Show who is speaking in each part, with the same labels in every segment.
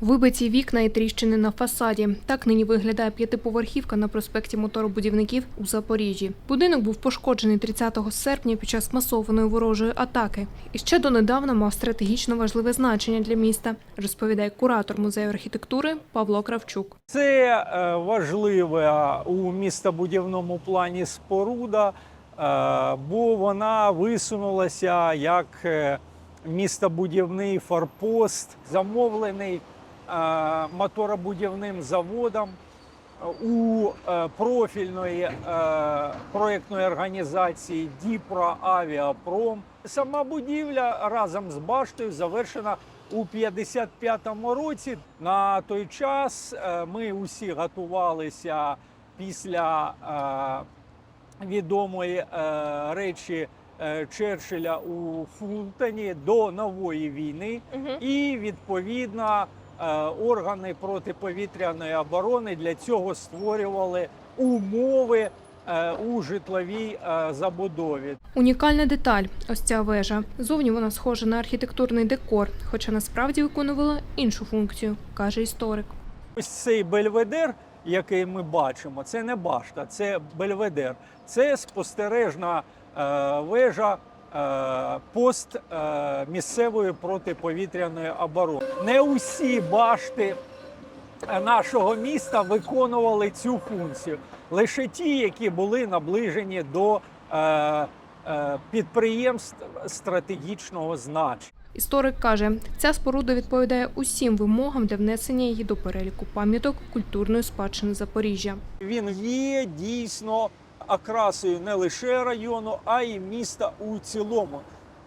Speaker 1: Вибиті вікна і тріщини на фасаді. Так нині виглядає п'ятиповерхівка на проспекті моторобудівників у Запоріжжі. Будинок був пошкоджений 30 серпня під час масованої ворожої атаки. І ще донедавна мав стратегічно важливе значення для міста, розповідає куратор музею архітектури Павло Кравчук.
Speaker 2: Це е, важлива у містобудівному плані споруда, е, бо вона висунулася як е, містобудівний форпост, замовлений моторобудівним заводом у е, профільної е, проєктної організації Діпро Авіапром. Сама будівля разом з баштою завершена у 55-му році. На той час е, ми усі готувалися після е, відомої е, речі е, Черчилля у Фултоні до нової війни. І відповідно е, органи протиповітряної оборони для цього створювали умови е, у житловій е, забудові.
Speaker 1: Унікальна деталь ось ця вежа. Зовні вона схожа на архітектурний декор, хоча насправді виконувала іншу функцію, каже історик.
Speaker 2: Ось цей бельведер, який ми бачимо, це не башта, це бельведер. Це спостережна е, вежа. Е, Пост е, місцевої протиповітряної оборони. Не усі башти е, нашого міста виконували цю функцію. Лише ті, які були наближені до підприємств стратегічного значення.
Speaker 1: Історик каже, ця споруда відповідає усім вимогам для внесення її до переліку пам'яток культурної спадщини Запоріжжя.
Speaker 2: Він є дійсно окрасою не лише району, а й міста у цілому.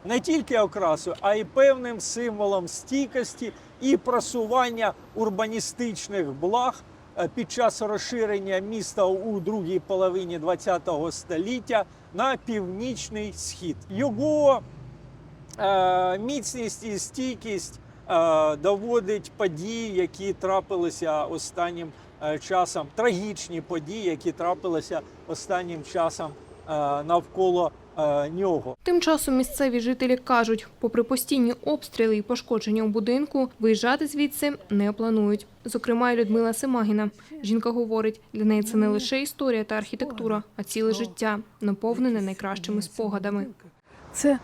Speaker 2: Не тільки окрасою, а й певним символом стійкості і просування урбаністичних благ е, під час розширення міста у другій половині ХХ століття на північний схід. Його е, міцність і стійкість е, доводить події, які трапилися останнім часом, трагічні події, які трапилися останнім часом е, навколо е, нього.
Speaker 1: Тим часом місцеві жителі кажуть, попри постійні обстріли і пошкодження у будинку, виїжджати звідси не планують. Зокрема, і Людмила Семагіна. Жінка говорить, для неї це не лише історія та архітектура, а ціле життя, наповнене найкращими спогадами.
Speaker 3: Це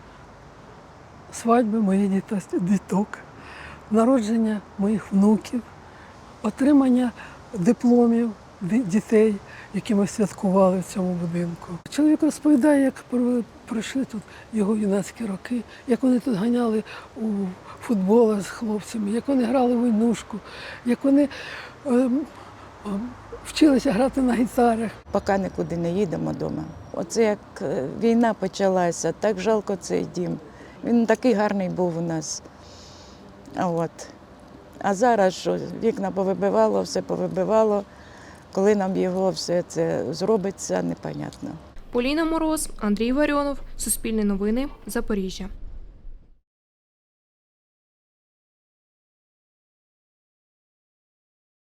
Speaker 3: свадьби моїх діто- діток, народження моїх внуків, отримання дипломів дітей, які ми святкували в цьому будинку. Чоловік розповідає, як пройшли тут його юнацькі роки, як вони тут ганяли у футбол з хлопцями, як вони грали в войнушку, як вони ем, ем, вчилися грати на гітарах.
Speaker 4: поки нікуди не їдемо вдома. Оце як е, війна почалася, так жалко цей дім. Він такий гарний був у нас. От. А зараз що, вікна повибивало, все повибивало. Коли нам його все це зробиться, непонятно.
Speaker 1: Поліна Мороз, Андрій Варіонов, Суспільне новини, Запоріжжя.